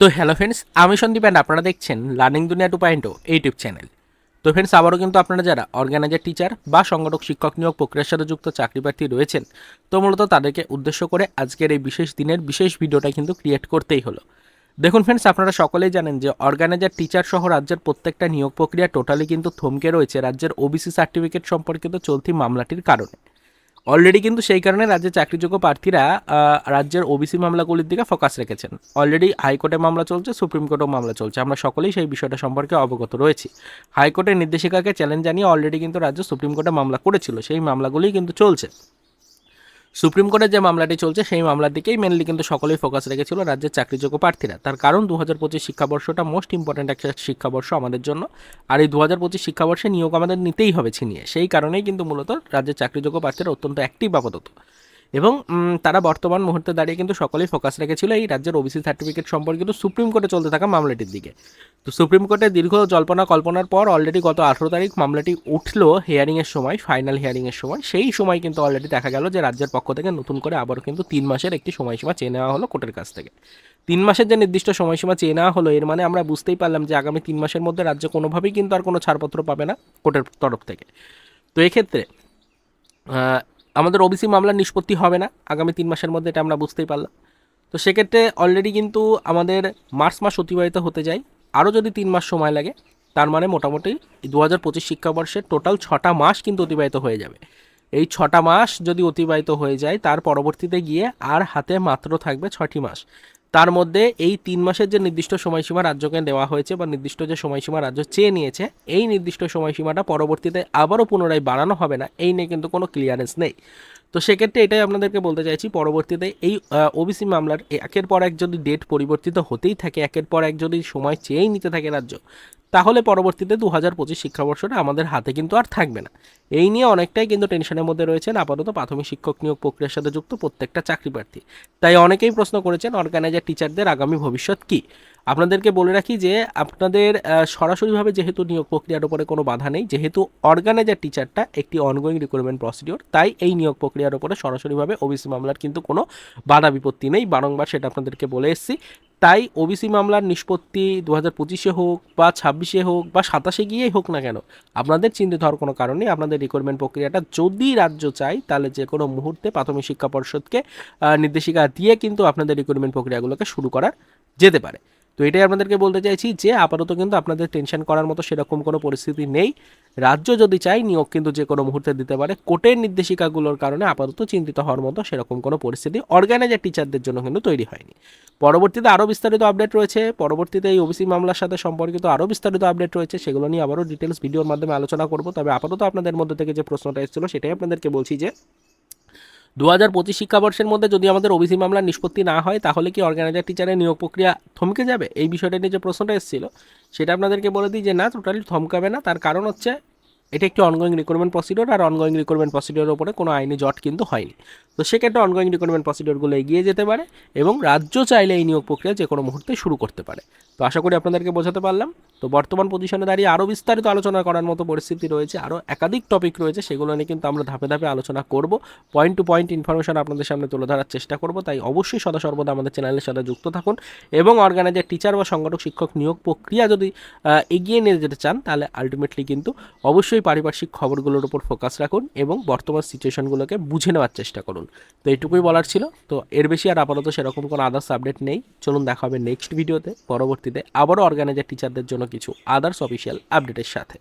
তো hello friends আমি Sandeep and আপনারা দেখছেন learning Duniya two point YouTube channel তো ফ্রেন্ডস আবারও কিন্তু আপনারা যারা অর্গানাইজার টিচার বা সংগঠক, শিক্ষক নিয়োগ প্রক্রিয়ার সাথে যুক্ত চাকরি প্রার্থী রয়েছেন, তো মূলত তাদেরকে উদ্দেশ্য করে আজকের এই বিশেষ দিনের বিশেষ ভিডিওটা কিন্তু ক্রিয়েট করতেই হলো। দেখুন ফ্রেন্ডস আপনারা সকলেই জানেন যে অর্গানাইজার টিচার সহ রাজ্যের প্রত্যেকটা নিয়োগ প্রক্রিয়া টোটালি কিন্তু থমকে রয়েছে রাজ্যের ওবিসি সার্টিফিকেট সম্পর্কিত চলতি মামলাটির কারণে। অলরেডি কিন্তু সেই কারণে রাজ্যের চাকরিযোগ্য প্রার্থীরা রাজ্যের ওবিসি মামলাগুলির দিকে ফোকাস রেখেছেন। অলরেডি হাইকোর্টে মামলা চলছে সুপ্রিম কোর্টেও মামলা চলছে। আমরা সকলেই সেই বিষয়টা সম্পর্কে অবগত রয়েছি। হাইকোর্টের নির্দেশিকাকে চ্যালেঞ্জ জানিয়ে অলরেডি কিন্তু রাজ্য সুপ্রিম কোর্টে মামলা করেছিল। সেই মামলাগুলি কিন্তু চলছে। সুপ্রিম কোর্টের যে মামলাটি চলছে, সেই মামলার দিকেই মেনলি কিন্তু সকলেই ফোকাস রেখেছিল রাজ্যের চাকরিযোগ্য প্রার্থীরা। তার কারণ দু হাজার পঁচিশ শিক্ষাবর্ষটা মোস্ট ইম্পর্ট্যান্ট একটা শিক্ষাবর্ষ আমাদের জন্য। আর এই দু হাজার পঁচিশ শিক্ষাবর্ষে নিয়োগ আমাদের নিতেই হবে ছিনিয়ে। সেই কারণেই কিন্তু মূলত রাজ্যের চাকরিযোগ্য প্রার্থীরা অত্যন্ত অ্যাক্টিভ আপাতত। এবং তারা বর্তমান মুহূর্তে দাঁড়িয়ে কিন্তু সকলেই ফোকাস রেখেছিল এই রাজ্যের ওবিসি সার্টিফিকেট সম্পর্কিত সুপ্রিম কোর্টে চলতে থাকা মামলাটির দিকে। তো সুপ্রিম কোর্টে দীর্ঘ জল্পনা কল্পনার পর অলরেডি গত আঠেরো তারিখ মামলাটি উঠল হিয়ারিংয়ের সময় ফাইনাল হিয়ারিংয়ের সময়। সেই সময় কিন্তু অলরেডি দেখা গেল যে রাজ্যের পক্ষ থেকে নতুন করে আবারও কিন্তু তিন মাসের একটি সময়সীমা চেয়ে নেওয়া হলো কোর্টের কাছ থেকে। তিন মাসের যে নির্দিষ্ট সময়সীমা চেয়ে নেওয়া হলো, এর মানে আমরা বুঝতেই পারলাম যে আগামী তিন মাসের মধ্যে রাজ্য কোনোভাবেই কিন্তু আর কোনো ছাড়পত্র পাবে না কোর্টের তরফ থেকে। তো এক্ষেত্রে আমাদের ওবিসি মামলার নিষ্পত্তি হবে না। আগামী তিন মাসের মধ্যে এটা আমরা বুঝতেই পারলাম। তো সেক্ষেত্রে অলরেডি কিন্তু আমাদের মার্চ মাস অতিবাহিত হতে যায়। আরও যদি তিন মাস সময় লাগে, তার মানে মোটামুটি দু হাজার পঁচিশ শিক্ষাবর্ষে টোটাল ছটা মাস কিন্তু অতিবাহিত হয়ে যাবে। এই ছটা মাস যদি অতিবাহিত হয়ে যায়, তার পরবর্তীতে গিয়ে আর হাতে মাত্র থাকবে ছটি মাস। তার মধ্যে এই তিন মাসের যে নির্দিষ্ট সময়সীমা রাজ্যকে দেওয়া হয়েছে বা নির্দিষ্ট যে সময়সীমা রাজ্য চেয়ে নিয়েছে, এই নির্দিষ্ট সময়সীমাটা পরবর্তীতে আবারও পুনরায় বাড়ানো হবে না, এই নিয়ে কিন্তু কোনো ক্লিয়ারেন্স নেই। তো সেক্ষেত্রে এটাই আপনাদেরকে বলতে চাইছি, পরবর্তীতে এই ওবিসি মামলার একের পর এক যদি ডেট পরিবর্তিত হতেই থাকে, একের পর এক যদি সময় চেয়েই নিতে থাকে রাজ্য তাহলে পরবর্তীতে দু হাজার পঁচিশ শিক্ষাবর্ষটা আমাদের হাতে কিন্তু আর থাকবে না। এই নিয়ে অনেকটাই কিন্তু টেনশনের মধ্যে রয়েছেন আপাতত প্রাথমিক শিক্ষক নিয়োগ প্রক্রিয়ার সাথে যুক্ত প্রত্যেকটা চাকরি প্রার্থী তাই অনেকেই প্রশ্ন করেছেন অর্গানাইজার টিচারদের আগামী ভবিষ্যৎ কী? আপনাদেরকে বলে রাখি যে আপনাদের সরাসরিভাবে যেহেতু নিয়োগ প্রক্রিয়ার উপরে কোনো বাধা নেই, যেহেতু অর্গানাইজার টিচারটা একটি অনগোয়িং রিক্রুটমেন্ট প্রসিডিওর তাই এই নিয়োগ প্রক্রিয়ার উপরে সরাসরিভাবে ওবিসি মামলার কিন্তু কোনো বাধা বিপত্তি নেই। বারংবার সেটা আপনাদেরকে বলে এসেছি। তাই ওবিসি মামলার নিষ্পত্তি দু হাজার পঁচিশে হোক বা ছাব্বিশে হোক বা সাতাশে গিয়েই হোক না কেন, আপনাদের চিন্তিত হওয়ার কোনো কারণে আপনাদের রিক্রুটমেন্ট প্রক্রিয়াটা যদি রাজ্য চাই তাহলে যে কোনো মুহূর্তে প্রাথমিক শিক্ষা পর্ষদকে নির্দেশিকা দিয়ে কিন্তু আপনাদের রিক্রুটমেন্ট প্রক্রিয়াগুলোকে শুরু করা যেতে পারে। তো এটাই আপনাদেরকে বলতে চাইছি যে আপাতত কিন্তু আপনাদের টেনশন করার মতো সেরকম কোনো পরিস্থিতি নেই। রাজ্য যদি চায় নিয়োগ কিন্তু যে কোনো মুহূর্তে দিতে পারে। কোর্টের নির্দেশিকাগুলোর কারণে আপাতত চিন্তিত হওয়ার মতো সেরকম কোনো পরিস্থিতি অর্গানাইজার টিচারদের জন্য কিন্তু তৈরি হয়নি। পরবর্তীতে আরও বিস্তারিত আপডেট রয়েছে। পরবর্তীতে এই ওবিসি মামলার সাথে সম্পর্কিত আরও বিস্তারিত আপডেট রয়েছে। সেগুলো নিয়ে আবারও ডিটেলস ভিডিওর মাধ্যমে আলোচনা করব। তবে আপাতত আপনাদের মধ্যে থেকে যে প্রশ্নটা এসেছিল সেটাই আপনাদেরকে বলছি যে দু হাজার পঁচিশ শিক্ষাবর্ষের মধ্যে যদি আমাদের ওবিসি মামলার নিষ্পত্তি না হয়, তাহলে কি অর্গানাইজার টিচারের নিয়োগ প্রক্রিয়া থমকে যাবে? এই বিষয়টা নিয়ে যে প্রশ্নটা এসেছিল, সেটা আপনাদেরকে বলে দিই যে না টোটালি থমকাবে না। তার কারণ হচ্ছে এটা একটি অনগোয়িং রিক্রুটমেন্ট প্রসিডিওর আর অনগোয়িং রিক্রুটমেন্ট প্রসিডিওর উপরে কোনো আইনি জট কিন্তু হয়নি। তো সেক্ষেত্রে অনগোয়িং রিক্রুটমেন্ট প্রসিডিওরগুলো এগিয়ে যেতে পারে এবং রাজ্য চাইলে এই নিয়োগ প্রক্রিয়া যে কোনো মুহূর্তে শুরু করতে পারে। তো আশা করি আপনাদেরকে বোঝাতে পারলাম। তো বর্তমান পজিশনে দাঁড়িয়ে আরও বিস্তারিত আলোচনা করার মতো পরিস্থিতি রয়েছে, আরও একাধিক টপিক রয়েছে, সেগুলো নিয়ে কিন্তু আমরা ধাপে ধাপে আলোচনা করব। পয়েন্ট টু পয়েন্ট ইনফরমেশন আপনাদের সামনে তুলে ধরার চেষ্টা করব, তাই অবশ্যই সদা সর্বদা আমাদের চ্যানেলের সাথে যুক্ত থাকুন এবং অর্গানাইজার টিচার বা সংগঠক, শিক্ষক নিয়োগ প্রক্রিয়া যদি এগিয়ে নিয়ে যেতে চান, তাহলে আলটিমেটলি কিন্তু অবশ্যই পারিপার্শ্বিক খবরগুলোর উপর ফোকাস রাখুন এবং বর্তমান সিচুয়েশনগুলোকে বুঝে নেওয়ার চেষ্টা করুন। তো এইটুকুই বলার ছিল। তো এর বেশি আর আপাতত সেরকম কোনো আদার্স আপডেট নেই। চলুন দেখা হবে নেক্সট ভিডিওতে পরবর্তীতে আবারও অর্গানাইজার টিচারদের জন্য কিছু আদার্স অফিসিয়াল আপডেটের সাথে।